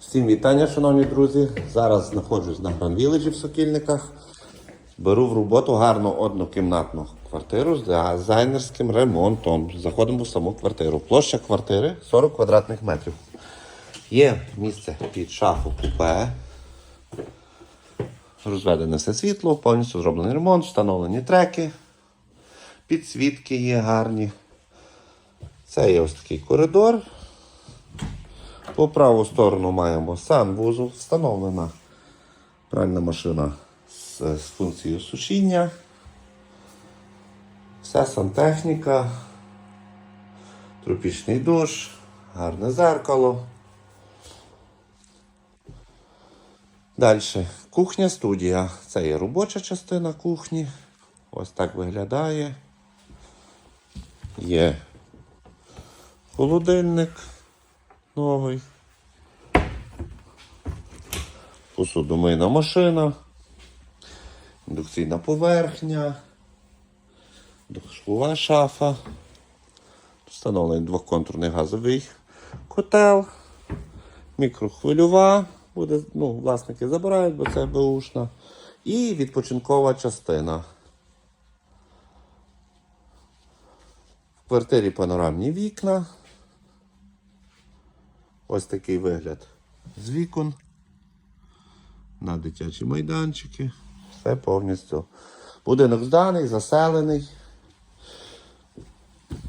Всім вітання, шановні друзі. Зараз знаходжусь на Гран Віледжі в Сокільниках. Беру в роботу гарну однокімнатну квартиру з дизайнерським ремонтом. Заходимо в саму квартиру. Площа квартири 40 квадратних метрів. Є місце під шафу купе. Розведене все світло, повністю зроблений ремонт, встановлені треки, підсвітки є гарні. Це є ось такий коридор. По праву сторону маємо санвузол, встановлена пральна машина з, з функцією сушіння. Вся сантехніка, тропічний душ, гарне зеркало. Далі кухня студія. Це є робоча частина кухні. Ось так виглядає. Є холодильник новий. Посудомийна машина. Індукційна поверхня. Душкова шафа. Встановлений двохконтурний газовий котел. Мікрохвильова. Буде, ну, власники забирають, бо це беушна. І відпочинкова частина. В квартирі панорамні вікна. Ось такий вигляд з вікон. На дитячі майданчики. Все повністю. Будинок зданий, заселений.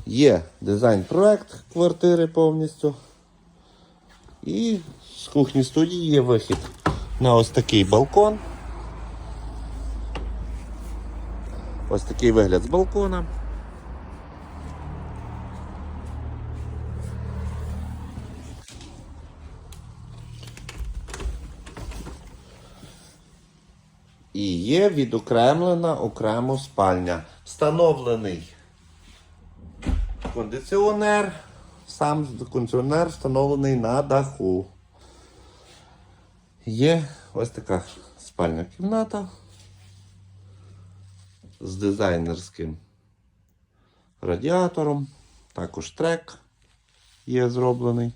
Є дизайн-проект квартири повністю. І з кухні студії є вихід на ось такий балкон. Ось такий вигляд з балкона. І є відокремлена окремо спальня. Встановлений кондиціонер. Сам кондиціонер встановлений на даху. Є ось така спальня кімната з дизайнерським радіатором. Також трек є зроблений.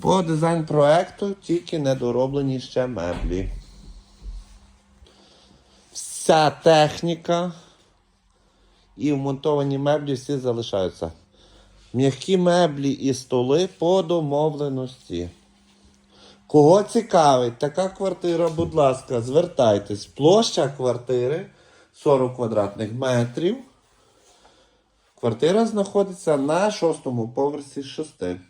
По дизайн проекту тільки недороблені ще меблі. Вся техніка і вмонтовані меблі всі залишаються. М'які меблі і столи по домовленості. Кого цікавить така квартира, будь ласка, звертайтесь. Площа квартири 40 квадратних метрів. Квартира знаходиться на шостому поверсі з шести.